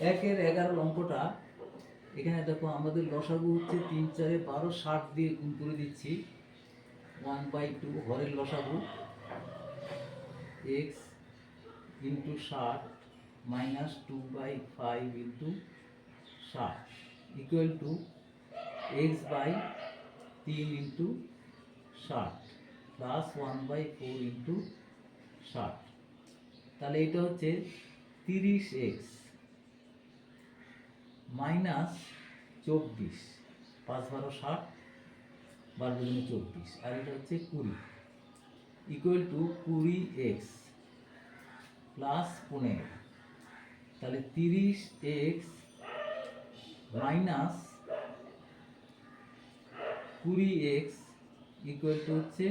একের এগারো অঙ্কটা, এখানে দেখো আমাদের লসাগু হচ্ছে তিন চারে বারো ষাট দিয়ে গুণ করে দিচ্ছি। ওয়ান বাই টু হরের লসাগু। এক্স ইন্টু ষাট minus two by five into ষাট। ইকুয়াল টু এক্স বাই তিন ইন্টু ষাট plus one by four into ষাট। তাহলে এটা হচ্ছে তিরিশ এক্স মাইনাস চব্বিশ, পাঁচ বারো ষাট, বারো দুগুণে চব্বিশ, আর এটা হচ্ছে কুড়ি ইকুয়াল টু কুড়ি এক্স প্লাস পনেরো। তাহলে তিরিশ এক্স মাইনাস কুড়ি এক্স ইকুয়াল টু হচ্ছে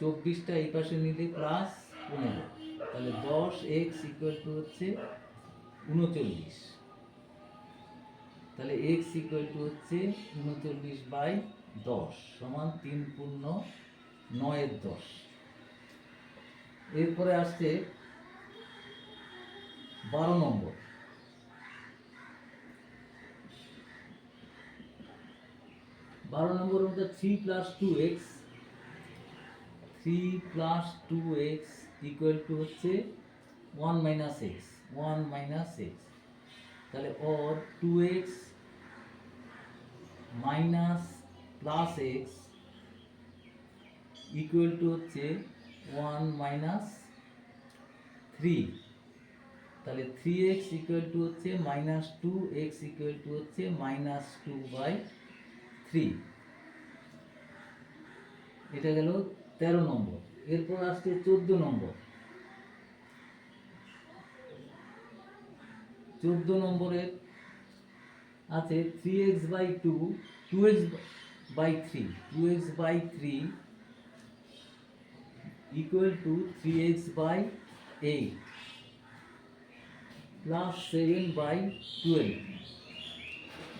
চব্বিশটা এই পাশে নিলে প্লাস পনেরো। তাহলে দশ এক্স ইকুয়াল টু হচ্ছে উনচল্লিশ। তাহলে এক্স ইকুয়াল টু হচ্ছে উনচল্লিশ বাই দশ সমান তিন পূর্ণ নয়ের দশ। এরপরে আসছে বারো নম্বর। বারো নম্বর মধ্যে three plus two x three plus two x equal to হচ্ছে one minus x one minus x তাহলে ওর two x minus plus x equal to হচ্ছে ওয়ান মাইনাস থ্রি তাহলে থ্রি এক্স ইকুয়াল টু হচ্ছে minus two x equal to হচ্ছে minus two by three এটা গেল তেরো নম্বর। এরপর আসছে চোদ্দ নম্বর। চোদ্দ নম্বরের আছে three x by two two x by three two x by three equal to three x by eight plus seven by twelve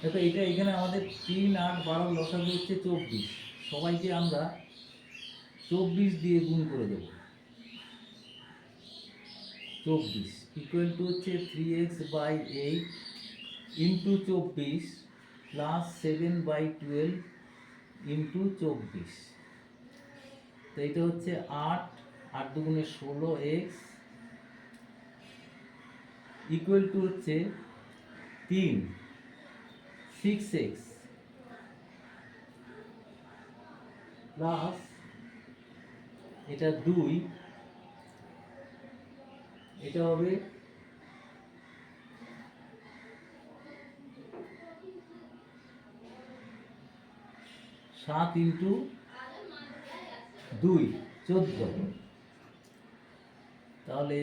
দেখো, এটা এখানে আমাদের তিন আট বারো লসাগু হচ্ছে চব্বিশ। সবাইকে আমরা চব্বিশ দিয়ে গুণ করে দেব। চব্বিশ ইকুয়াল টু হচ্ছে three x by eight into চব্বিশ plus seven by twelve into চব্বিশ। তো এটা হচ্ছে আট আট দুগুণে ষোলো এক্স ইকুয়াল টু হচ্ছে তিন সিক্স এক্স প্লাস এটা দুই, এটা হবে সাত ইন্টু দুই, চোদ্দ। তাহলে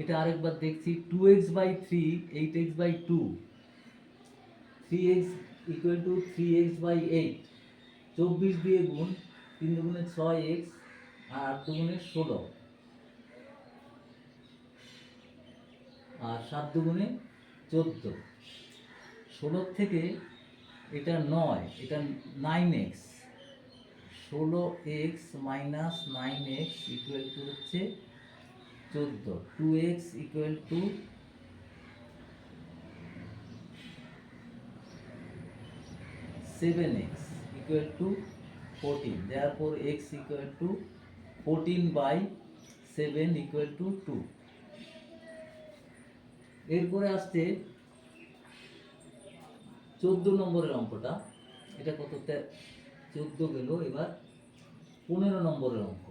এটা আরেকবার দেখছি two x by three eight x by two three x equal to three x by eight চব্বিশ দিয়ে গুণ তিন দুগুণে ছয় এক্স আর আট দুগুণে ষোলো। আর সাত দুগুণে চোদ্দ। ষোলোর থেকে এটা নয়, এটা নাইন এক্স ষোলো x minus nine x equal to হচ্ছে চোদ্দ। Two x equal to seven x equal to fourteen দেয়ারপর x equal to fourteen by seven equal to two এরপরে আসছে চোদ্দ নম্বরের অঙ্কটা। এটা কত চোদ্দ গেল, এবার পনেরো নম্বরের অঙ্ক।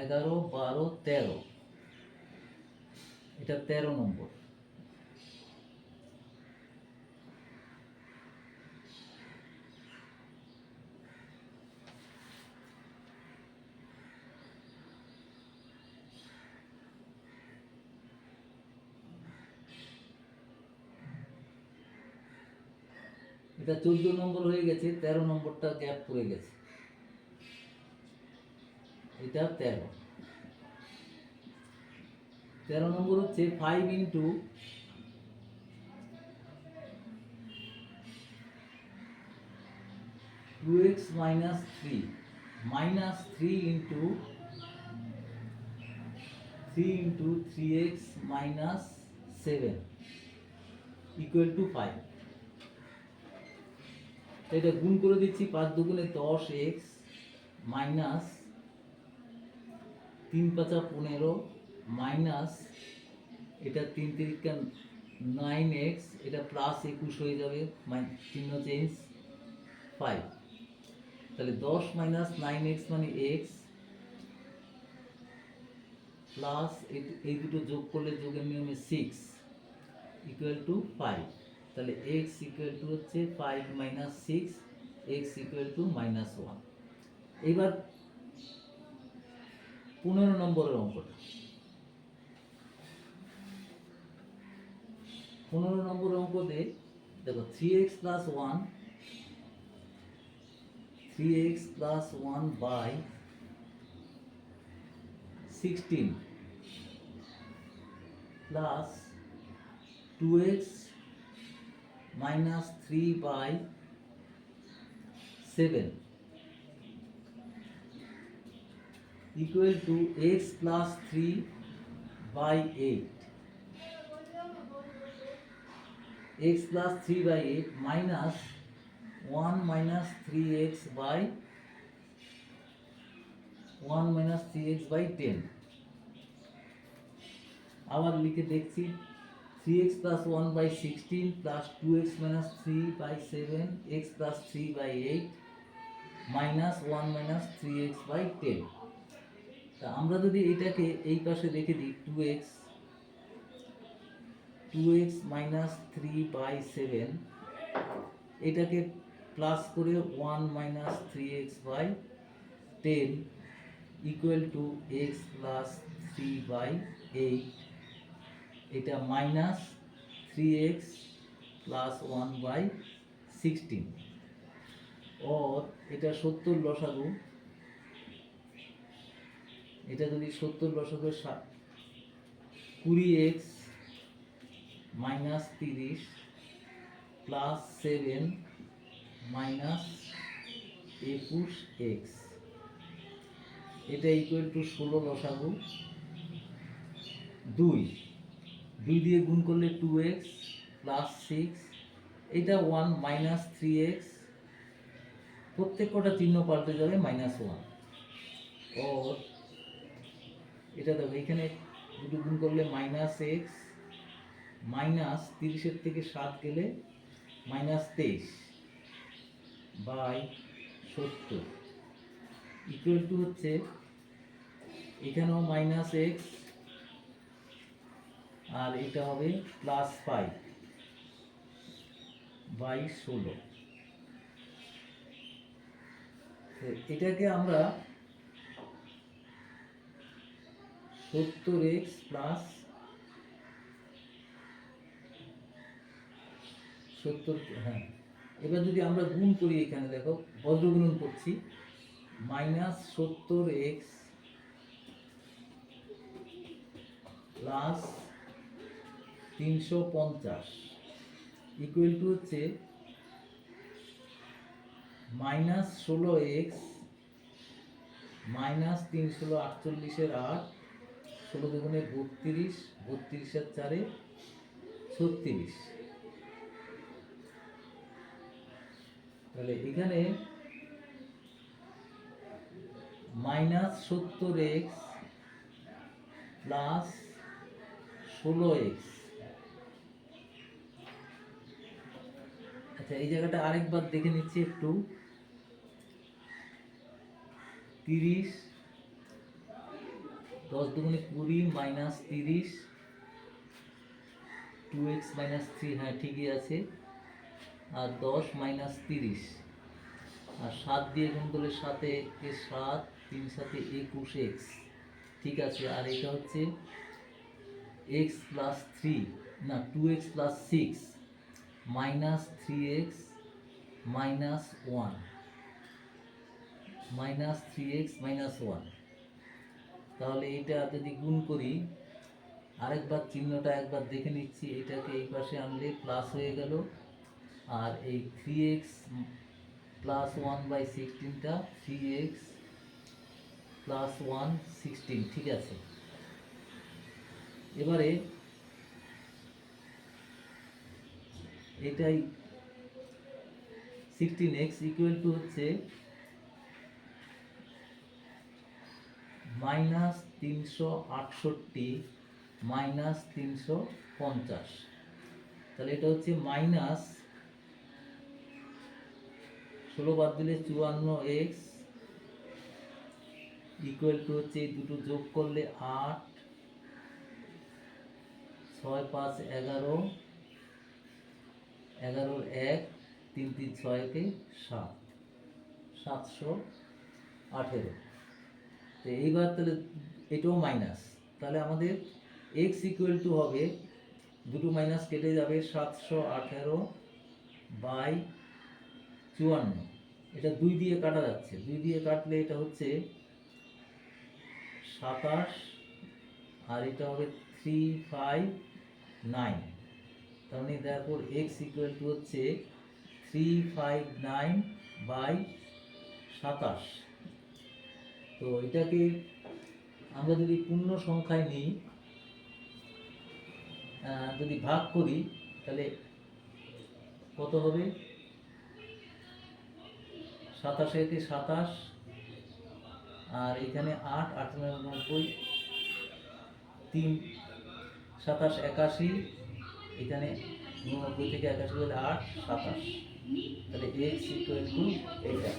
এগারো, বারো, তেরো। এটা তেরো নম্বর। এটা চোদ্দ নম্বর হয়ে গেছে, তেরো নম্বরটা গ্যাপ পড়ে গেছে। এটা তেরো। তেরো নম্বর হচ্ছে five into two x minus three minus three into three into three x minus seven equal to five এটা গুণ করে দিচ্ছি পাঁচ দুগুণে দশ এক্স মাইনাস তিন পাঁচা পনেরো মাইনাস এটা তিন তিরিকা নাইন এক্স, এটা প্লাস একুশ হয়ে যাবে চিহ্ন চেঞ্জ ফাইভ। তাহলে দশ মাইনাস নাইন এক্স মানে এক্স প্লাস এই দুটো যোগ করলে যোগের নিয়মে সিক্স ইকুয়াল টু ফাইভ তাহলে এক্স ইকুয়াল টু হচ্ছে five minus six x equal to minus one এইবার পনেরো নম্বরের অঙ্কটা। পনেরো নম্বর অঙ্কতে দেখো three x plus one three x plus one by sixteen plus two x minus three by seven equal to x plus 3 by 8 x plus 3 by 8 minus 1 minus 3x by 1 minus 3x by 10 আবার লিখে দেখছি 3x plus 1 by 16 plus 2x minus 3 by 7 x plus 3 by 8 minus 1 minus 3x by 10 তা আমরা যদি এটাকে এই পাশে রেখে দিই two x two x minus three by seven এটাকে প্লাস করে one minus three x by ten equal to x plus three by eight এটা minus three x plus one by sixteen ওর এটা সত্তর লসাগু। এটা যদি সত্তর ষাট কুড়ি এক্স মাইনাস তিরিশ প্লাস সেভেন মাইনাস একুশ এক্স এটা ইকুয়াল টু ষোলো লসাগু। দুই দুই দিয়ে গুণ করলে টু এক্স প্লাস সিক্স এটা ওয়ান মাইনাস থ্রি এক্স প্রত্যেক কটা চিহ্ন পাল্টে যাবে মাইনাস ওয়ান ও এটা দেখো, এখানে দুটো গুণ করলে মাইনাস এক্স মাইনাস তিরিশের থেকে সাত গেলে মাইনাস তেইশ বাই সত্তর। ইকুয়াল টু হচ্ছে, এখানেও মাইনাস এক্স আর এটা হবে প্লাস ফাইভ বাই ষোলো। এটাকে আমরা সত্তর এক্স প্লাস সত্তর হ্যাঁ। এবার যদি আমরা গুণ করি এখানে, দেখো, বজ্রগুণন করছি মাইনাস সত্তর এক্স প্লাস তিনশো পঞ্চাশ ইকুয়াল টু হচ্ছে মাইনাস ষোলো এক্স মাইনাস তিন ষোলো আটচল্লিশের আট, ষোলো দুগুণে বত্রিশ, বত্রিশের চারে ছত্রিশ। তাহলে এখানে মাইনাস সত্তর এক্স প্লাস ষোলো এক্স আচ্ছা এই জায়গাটা আরেকবার দেখে নিচ্ছি একটু। তিরিশ, দশ দুগুণে কুড়ি মাইনাস তিরিশ টু এক্স মাইনাস থ্রি হ্যাঁ ঠিকই আছে। আর দশ মাইনাস তিরিশ। আর সাত দিয়ে গুণ করলে সাতে সাত, তিন সাথে একুশ এক্স ঠিক আছে, আর এটা হচ্ছে এক্স প্লাস থ্রি না two x plus six minus three x minus one minus three x minus one তাহলে এটা যদি গুণ করি, আরেকবার চিহ্নটা একবার দেখে নিচ্ছি, এটাকে এই পাশে আনলে প্লাস হয়ে গেল। আর এই three x plus one by সিক্সটিনটা three x plus one sixteen ঠিক আছে? এবারে এটাই সিক্সটিন এক্স ইকুয়াল টু হচ্ছে মাইনাস তিনশো আটষট্টি মাইনাস তিনশো পঞ্চাশ। তাহলে এটা হচ্ছে মাইনাস ষোলো বাদ দিলে চুয়ান্ন এক্স ইকুয়াল টু হচ্ছে এই দুটো যোগ করলে আট, ছয় পাঁচ এগারো এগারোর এক, তিন তিন ছয়কে সাত। সাতশো আঠেরো। তো এইবার তাহলে এটাও মাইনাস তাহলে আমাদের এক্স ইকুয়াল টু হবে, দুটো মাইনাস কেটে যাবে সাতশো আঠেরো বাই চুয়ান্ন। এটা দুই দিয়ে কাটা যাচ্ছে। দুই দিয়ে কাটলে এটা হচ্ছে সাতাশ, আর এটা হবে থ্রি ফাইভ নাইন মানে তারপর এক্স ইকুয়াল টু হচ্ছে থ্রি ফাইভ নাইন বাই সাতাশ। তো এটাকে আমরা যদি পূর্ণ সংখ্যায় নিই যদি ভাগ করি, তাহলে কত হবে? সাতাশ একে সাতাশ, আর এখানে আট আটানব্বই তিন, সাতাশ একাশি এখানে উননব্বই থেকে একাশি হলে আট সাতাশ। তাহলে এক্স ইকুয়াল টু এটা।